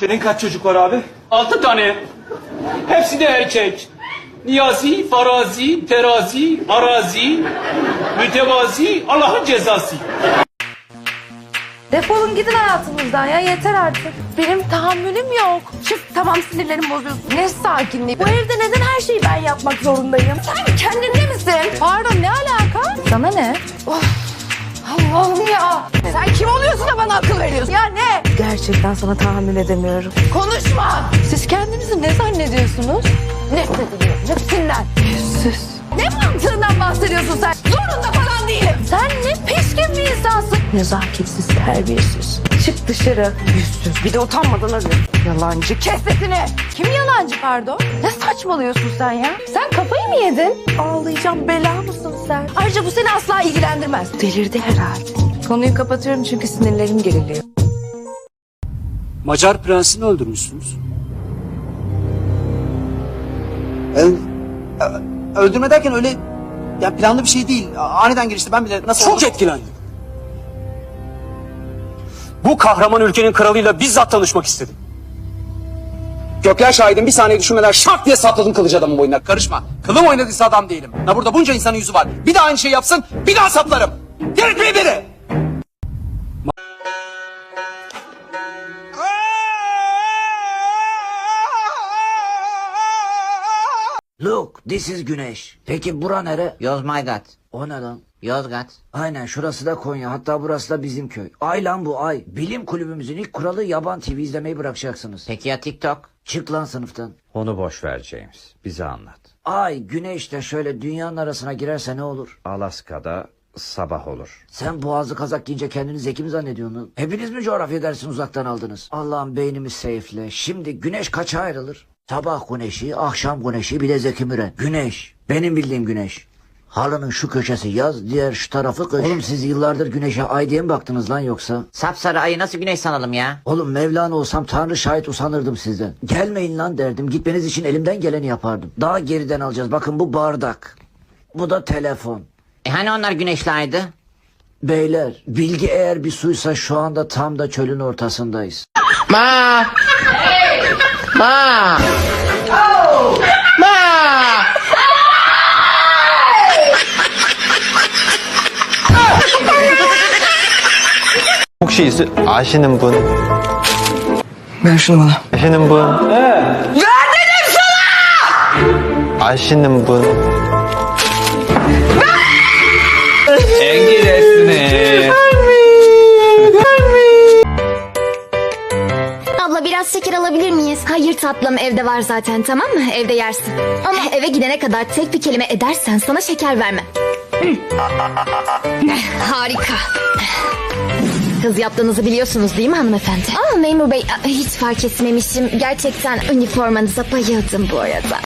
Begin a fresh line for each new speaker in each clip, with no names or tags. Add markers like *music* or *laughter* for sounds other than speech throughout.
Senin kaç çocuk var abi?
Altı tane. Hepsi de erkek. Niyazi, farazi, terazi, arazi, mütevazi, Allah'ın cezası.
Defolun gidin hayatımızdan ya yeter artık. Benim tahammülüm yok. Çık tamam sinirlerimi bozuyorsun. Ne sakinliği. Bu evde neden her şeyi ben yapmak zorundayım? Sen kendinde misin? Pardon ne alaka? Sana ne? Of. Allah'ım ya. Sen kim oluyorsun da bana akıl veriyorsun? Ya ne? Gerçekten sana tahammül edemiyorum. Konuşma. Siz kendinizi ne zannediyorsunuz? Nefret ediyorum. Hepsinden. Yüzsüz. Ne mantığından bahsediyorsun sen? Zorunda falan değilim. Sen ne pişkin bir insansın. Nezaketsiz, terbiyesiz. Çık dışarı. Yüzsüz. Bir de utanmadan arıyor. Yalancı. Kes sesini. Kim yalancı pardon? Ne saçmalıyorsun sen ya? Sen kafayı mı yedin? Ağlayacağım bela mısın sen? Ayrıca bu seni asla ilgilendirmez. Delirdi herhalde. Konuyu kapatıyorum çünkü sinirlerim geriliyor.
Macar prensini öldürmüşsünüz.
Öldürme derken öyle ya planlı bir şey değil. Aniden gelişti. Ben bile nasıl
Çok etkilendim. Bu kahraman ülkenin kralıyla bizzat tanışmak istedim.
Gökler şahidim bir saniye düşünmeden şak diye sapladım kılıcı adamın boynuna. Karışma. Kılım oynadıysa adam değilim. Ha burada bunca insanın yüzü var. Bir daha aynı şey yapsın bir daha saplarım. Gerekmeyi biri.
This is Güneş. Peki bura nere? Yozmaygat. O ne lan? Yozgat. Aynen şurası da Konya hatta burası da bizim köy. Ay lan bu ay. Bilim kulübümüzün ilk kuralı yaban TV izlemeyi bırakacaksınız. Peki ya TikTok? Çık lan sınıftan.
Onu boş ver James. Bize anlat.
Ay güneş de şöyle dünyanın arasına girerse ne olur?
Alaska'da sabah olur.
Sen boğazlı kazak giyince kendini zeki mi zannediyorsun? Hepiniz mi coğrafya dersini uzaktan aldınız? Allah'ım beynimi seyfle. Şimdi güneş kaça ayrılır? Sabah güneşi, akşam güneşi bir de Zeki Müren. Güneş. Benim bildiğim güneş. Halının şu köşesi yaz, diğer şu tarafı kış. Oğlum siz yıllardır güneşe ay diye mi baktınız lan yoksa?
Sapsarı ayı nasıl güneş sanalım ya?
Oğlum Mevlana olsam Tanrı şahit usanırdım sizden. Gelmeyin lan derdim. Gitmeniz için elimden geleni yapardım. Daha geriden alacağız. Bakın bu bardak. Bu da telefon.
E hani onlar güneşli aydı?
Beyler, bilgi eğer bir suysa şu anda tam da çölün ortasındayız.
혹시 있, 아시는 분?
Ver şunu bana.
아시는 분? 네. 아시는 분?
Biraz şeker alabilir miyiz? Hayır tatlım evde var zaten tamam mı? Evde yersin. Ama eve gidene kadar tek bir kelime edersen sana şeker vermem. *laughs* Harika. Kız yaptığınızı biliyorsunuz değil mi hanımefendi? Aa memur bey hiç fark etmemişim. Gerçekten üniformanıza bayıldım bu arada.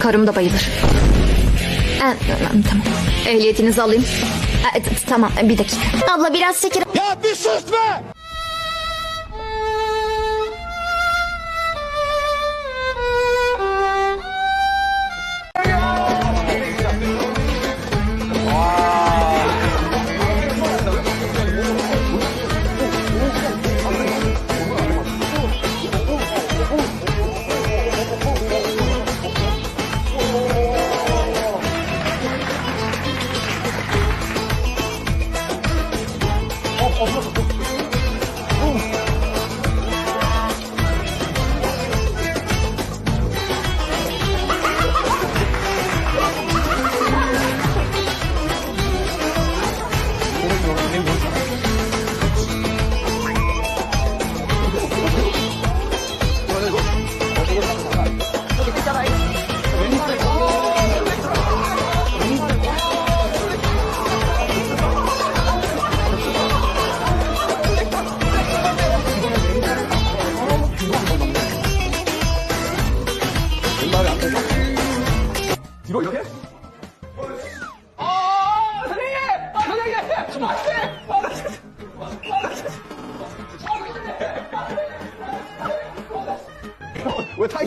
Karım da bayılır. Ee, tamam. Ehliyetinizi alayım. Ee, tamam bir dakika. Abla biraz şeker...
走走走。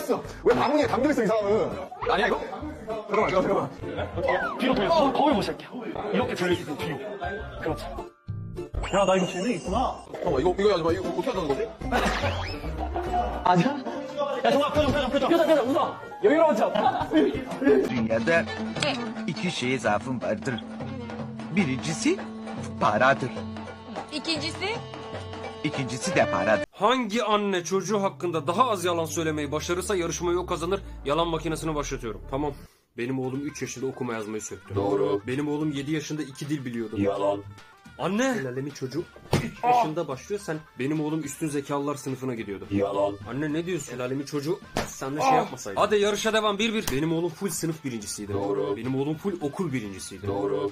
있어? 왜 방문에 담겨 있어 이 사람은? 아니야 이거? 잠깐만 잠깐만 잠깐만.
뒤로 돌려. 거, 거울 보실게요. 이렇게 돌려주세요, 뒤로. 그렇죠.
잠깐만 이거 이거 하지 마. 이거 어떻게 하는 거지?
Dünyada iki şeye zaafım vardır. Birincisi paradır.
İkincisi?
İkincisi de paradır.
Hangi anne çocuğu hakkında daha az yalan söylemeyi başarırsa yarışmayı o kazanır. Yalan makinesini başlatıyorum. Tamam. Benim oğlum 3 yaşında okuma yazmayı söktü. Doğru. Benim oğlum 7 yaşında 2 dil biliyordu. Yalan. Anne. El alemin çocuk 3 yaşında başlıyor. Sen benim oğlum üstün zekalılar sınıfına gidiyordu. Yalan. Anne ne diyorsun? El alemin çocuğu sen de şey yapmasaydın. Hadi yarışa devam 1-1. Benim oğlum full sınıf birincisiydi. Doğru. Benim oğlum full okul birincisiydi. Doğru.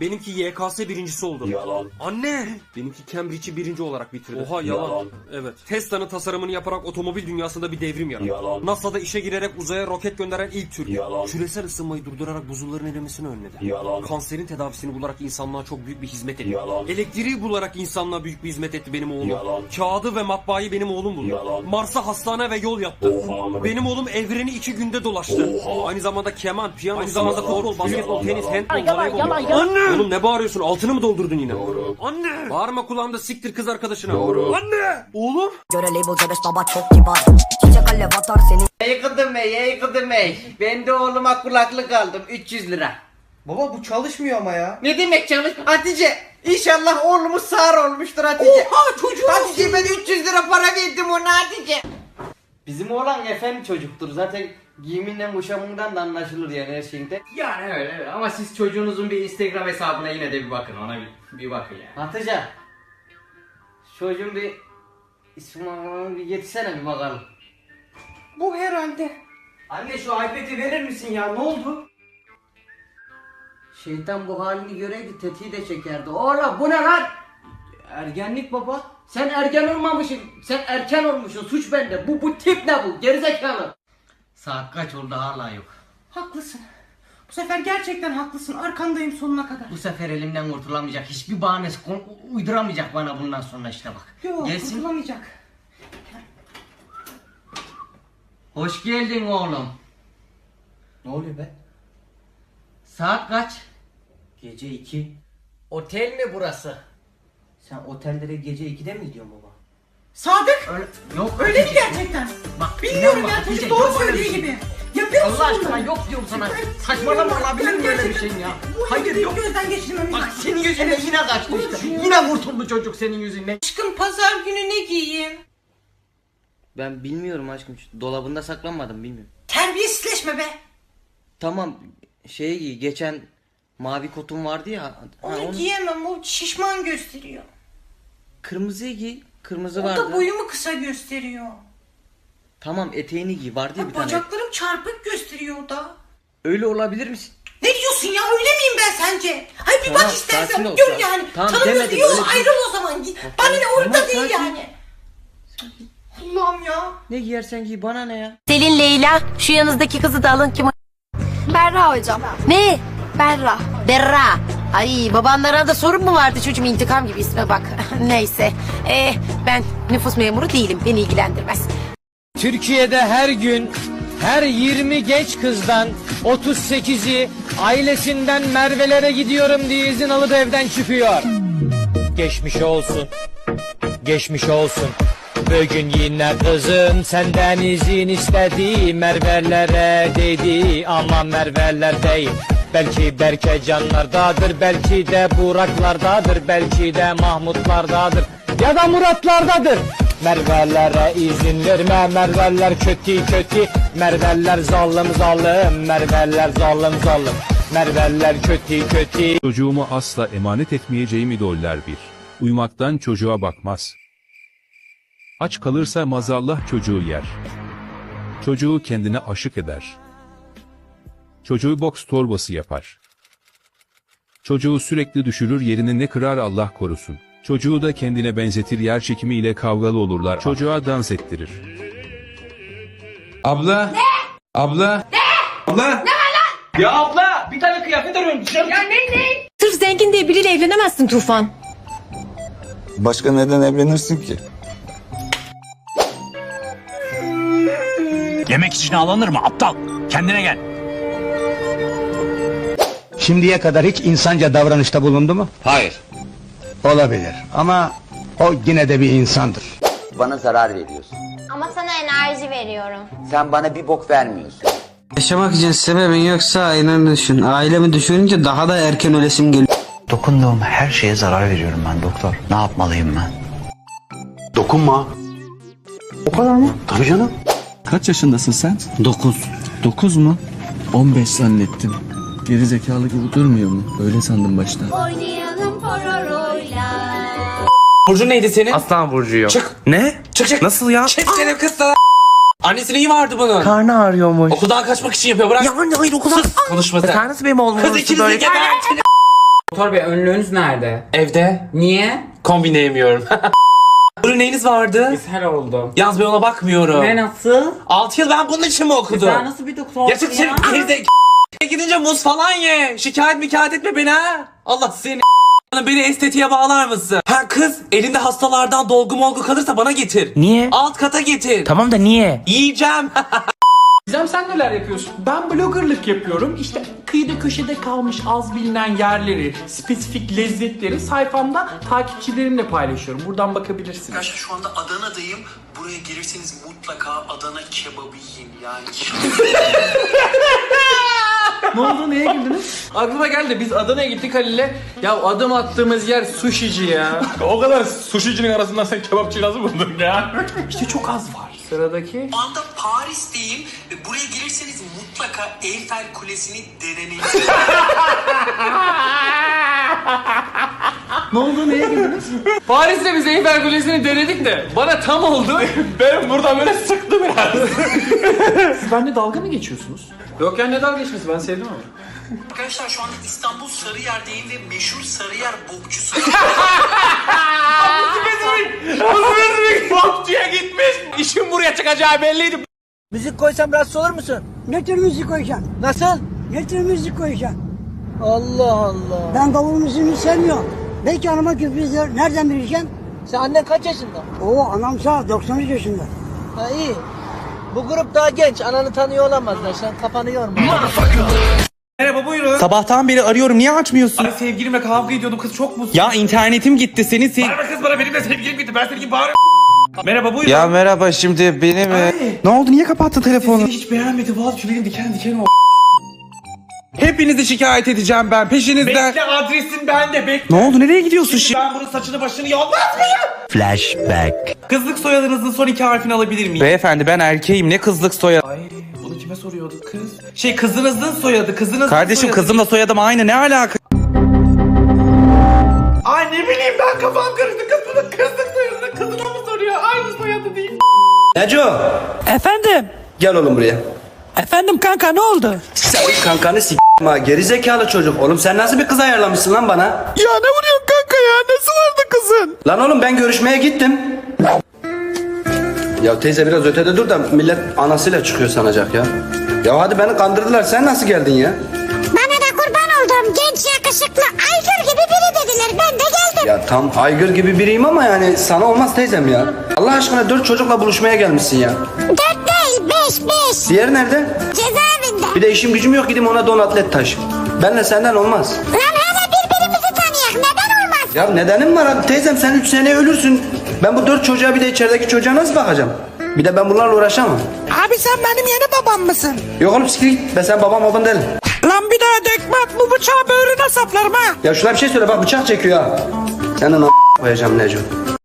Benimki YKS birincisi oldu. Yalan. Anne. Benimki Cambridge'i birinci olarak bitirdi. Oha yalan. Evet. Tesla'nın tasarımını yaparak otomobil dünyasında bir devrim yarattı. Yalan. NASA'da işe girerek uzaya roket gönderen ilk Türk. Yalan. Küresel ısınmayı durdurarak buzulların erimesini önledi. Yalan. Kanserin tedavisini bularak insanlığa çok büyük bir hizmet etti. Yalan. Elektriği bularak insanlığa büyük bir hizmet etti benim oğlum. Yalan. Kağıdı ve matbaayı benim oğlum buldu. Yalan. Mars'a hastane ve yol yaptı. Benim oğlum evreni iki günde dolaştı. Aynı zamanda keman, piyano, aynı zamanda futbol, basketbol, tenis, handbol, voleybol. Anne! Oğlum ne bağırıyorsun? Altını mı doldurdun yine? Doğru. Anne! Bağırma kulağımda siktir kız arkadaşına. Doğru. Anne! Oğlum!
Göre label cebes baba çok kibar Çiçek alev atar seni
Ey kıdım ey, ey kıdım ey. Ben de oğluma kulaklık aldım 300 lira.
Baba bu çalışmıyor ama ya.
Ne demek çalış? Hatice İnşallah oğlumuz sağır olmuştur Hatice. Oha çocuğum. Hatice ben 300 lira para verdim ona Hatice. Bizim oğlan efendi çocuktur. Zaten giyiminden kuşamından da anlaşılır yani her şeyinde. Yani öyle öyle ama siz çocuğunuzun bir Instagram hesabına yine de bir bakın ona bir, bir bakın yani. Hatice. Çocuğun bir ismini bir getirsene bir bakalım. Bu herhalde. Anne şu iPad'i verir misin ya ne oldu? Şeytan bu halini göreydi tetiği de çekerdi. Oğlum bu ne lan? Ergenlik baba. Sen ergen olmamışsın. Sen erken olmuşsun. Suç bende. Bu bu tip ne bu? Gerizekalı. Saat kaç oldu hala yok.
Haklısın Bu sefer gerçekten haklısın arkandayım sonuna kadar
Bu sefer elimden kurtulamayacak. Hiçbir bahanesi uyduramayacak bana bundan sonra işte bak.
Yok
Gelsin.
kurtulamayacak
Hoş geldin oğlum. Ne oluyor be? Saat kaç? Gece 2. Otel mi burası? Sen otellere gece 2'de mi gidiyorsun baba?
Sadık
Öyle, yok
öyle mi gerçekten?
Bak
Bilmiyorum
inanma
ya
Hatice,
çocuk doğru söylediği
şey.
gibi Yapıyor musun
Allah aşkına yok diyorum sana. Saçmalama olabilir mi böyle bir şeyin ya?
Bu
Hayır yok.
gözden geçirmemiz
Bak senin yüzünden yine kaçtı işte. Yine kurtuldu çocuk senin yüzünden.
Aşkım pazar günü ne giyeyim?
Ben bilmiyorum aşkım. Dolabında saklanmadım bilmiyorum.
Terbiyesizleşme be
Tamam şey giy. Geçen mavi kotum vardı ya. ha,
Onu giyemem o şişman gösteriyor
Kırmızıyı giy. Kırmızı
O
vardı.
da boyumu kısa gösteriyor
Tamam eteğini giy. Vardı ya bir tane.
Bacaklarım çarpık gösteriyor o da
Öyle olabilir misin?
Ne diyorsun ya öyle miyim ben sence? Hayır bir
Tamam,
bak istersen
sakin ol,
gör
sakin.
yani.
Tamam,
Tanımıyoruz
demedim,
diyor
öyle değil.
ayrıl o zaman. Git. Bana ne orada
Tamam,
değil
sakin.
yani. Allah'ım ya.
Ne giyersen giy bana ne ya?
Selin Leyla. Şu yanınızdaki kızı da alın kim? Berra hocam. Ne? Berra. Berra. Ay babanlara da sorun mu vardı çocuğum intikam gibi isme bak. *laughs* Neyse. Ee, ben nüfus memuru değilim. Beni ilgilendirmez.
Türkiye'de her gün her 20 genç kızdan 38'i ailesinden Merve'lere gidiyorum diye izin alıp evden çıkıyor. Geçmiş olsun. Geçmiş olsun. Bugün yine kızım senden izin istedi Merve'lere dedi ama Merve'ler değil Belki Berke canlardadır belki de Buraklardadır belki de Mahmutlardadır ya da Muratlardadır Merve'lere izin verme Merve'ler kötü kötü Merve'ler zalim zalim Merve'ler zalim zalim Merve'ler kötü kötü
Çocuğumu asla emanet etmeyeceğim idoller bir. Uyumaktan çocuğa bakmaz. Aç kalırsa mazallah çocuğu yer. Çocuğu kendine aşık eder. Çocuğu boks torbası yapar. Çocuğu sürekli düşürür yerini ne kırar Allah korusun. Çocuğu da kendine benzetir yer çekimiyle kavgalı olurlar. Çocuğa dans ettirir.
Abla Ne? Abla Ne? Abla
Sırf zengin diye biriyle evlenemezsin Tufan.
Başka neden evlenirsin ki?
Yemek için ağlanır mı aptal? Kendine gel. Şimdiye kadar hiç insanca davranışta bulundu mu?
Hayır.
Olabilir ama o yine de bir insandır.
Bana zarar veriyorsun.
Ama sana enerji veriyorum.
Sen bana bir bok vermiyorsun.
Yaşamak için sebebin yoksa aileni düşün. Ailemi düşününce daha da erken ölesim geliyor.
Dokunduğum her şeye zarar veriyorum ben doktor. Ne yapmalıyım ben?
Dokunma. O kadar mı? Tabii canım.
Kaç yaşındasın sen?
9.
9 mu? 15 zannettim. Geri zekalı gibi durmuyor mu? Öyle sandım başta.
Oynayalım pororoyla.
Burcu neydi senin?
Aslan burcuyum.
Çık.
Ne?
Çık çık.
Nasıl ya?
Çık senin kız sana. Annesinin iyi vardı bunun.
Karnı ağrıyormuş.
Okuldan kaçmak için yapıyor bırak.
Ya hayır okuldan.
Konuşma sen.
Sen nasıl benim oğlum
Kız
olursun
ikiniz de
böyle?
gebertin.
Doktor bey önlüğünüz nerede?
Evde.
Niye?
Kombineyemiyorum. *laughs* Bunun neyiniz vardı?
Her oldu.
Yalnız ben ona bakmıyorum.
nasıl?
6 yıl ben bunun için mi okudum?
nasıl bir doktor
Ya çık çık gerizek. Gidince muz falan ye. Şikayet mikayet etme beni ha. Allah seni. Beni estetiğe bağlar mısın? Ha kız elinde hastalardan dolgu molgu kalırsa bana getir.
Niye?
Alt kata getir.
Tamam da niye?
Yiyeceğim. *laughs*
Gizem sen neler yapıyorsun? Ben bloggerlık yapıyorum. İşte kıyıda köşede kalmış az bilinen yerleri, spesifik lezzetleri sayfamda takipçilerimle paylaşıyorum. Buradan bakabilirsiniz.
Şu anda Adana'dayım. Buraya gelirseniz mutlaka Adana kebabı yiyin yani. *laughs*
ne oldu? Neye güldünüz? Aklıma geldi. Biz Adana'ya gittik Halil'le. Ya adım attığımız yer sushici ya. *laughs*
O kadar suşicinin arasından sen kebapçıyı nasıl buldun ya?
İşte çok az var. Sıradaki.
Şu Paris'teyim. Buraya gelirseniz mutlaka Eyfel Kulesi'ni denemeyin.
Ne oldu? Neye güldünüz? Paris'te biz Eyfel Kulesi'ni denedik de bana tam oldu. *laughs*
Benim buradan böyle sıktı biraz.
Siz benimle dalga mı geçiyorsunuz? Yok ya ne dalga geçmesi ben sevdim ama.
Arkadaşlar şu anda İstanbul Sarıyer'deyim ve meşhur Sarıyer bokçusu. *laughs*
Bokçuya gitmiş. İşin buraya çıkacağı belliydi.
Müzik koysam rahatsız olur musun?
Ne tür müzik koyacaksın?
Nasıl?
Ne tür müzik koyacaksın?
Allah Allah.
Ben davul müziğini sevmiyorum. Belki anama küfür. Nereden bileceğim?
Sen annen kaç yaşında?
Oo anam sağ 93 yaşında.
Ha iyi. Bu grup daha genç. Ananı tanıyor olamazlar. Sen kafanı yorma.
Merhaba buyurun.
Sabahtan beri arıyorum niye açmıyorsun?
Sevgilimle kavga ediyordum kız çok mutsuz.
Ya internetim gitti senin sev...
Bağırma kız bana benim de sevgilim gitti ben gibi bağırıyorum. Merhaba buyurun.
Ya merhaba şimdi beni mi?
Ne oldu niye kapattı telefonu?
Seni hiç beğenmedi. Valla tüylerim diken diken oldu.
Hepinizi şikayet edeceğim ben peşinizden.
Bekle adresin bende bekle.
Ne oldu nereye gidiyorsun şimdi?
Ben bunun saçını başını yolmaz mıyım?
Flashback.
Kızlık soyadınızın son iki harfini alabilir miyim?
Beyefendi ben erkeğim ne kızlık soyadı.
Ay bunu kime soruyordu kız? Şey kızınızın soyadı kızınızın
Kardeşim
soyadı.
kızımla soyadım aynı ne alaka?
Ay ne bileyim ben kafam karıştı kız bunun kızlık
Neco Efendim? gel oğlum buraya. Efendim kanka ne oldu? Senin kankanı s*** ha geri zekalı çocuk. Oğlum sen nasıl bir kız ayarlamışsın lan bana?
Ya ne vuruyorsun kanka ya nasıl vardı kızın?
Lan oğlum ben görüşmeye gittim. Ya teyze biraz ötede dur da millet anasıyla çıkıyor sanacak ya. Ya hadi beni kandırdılar sen nasıl geldin ya? Ya tam aygır gibi biriyim ama yani sana olmaz teyzem ya. Allah aşkına dört çocukla buluşmaya gelmişsin ya.
Dört değil beş beş.
Diğer nerede?
Cezaevinde.
Bir de işim gücüm yok gideyim ona don atlet taş. Benle senden olmaz.
Lan hele birbirimizi tanıyak. Neden olmaz?
Ya nedenim var abi teyzem sen üç sene ölürsün. Ben bu dört çocuğa bir de içerideki çocuğa nasıl bakacağım? Bir de ben bunlarla uğraşamam.
Abi sen benim yeni babam mısın?
Yok oğlum siktir git. Ben sen babam baban değilim.
Lan bir daha dekme at bu bıçağı böğrüne saplarım ha.
Ya şuna bir şey söyle bak bıçak çekiyor ha. Senin a- koyacağım Neco.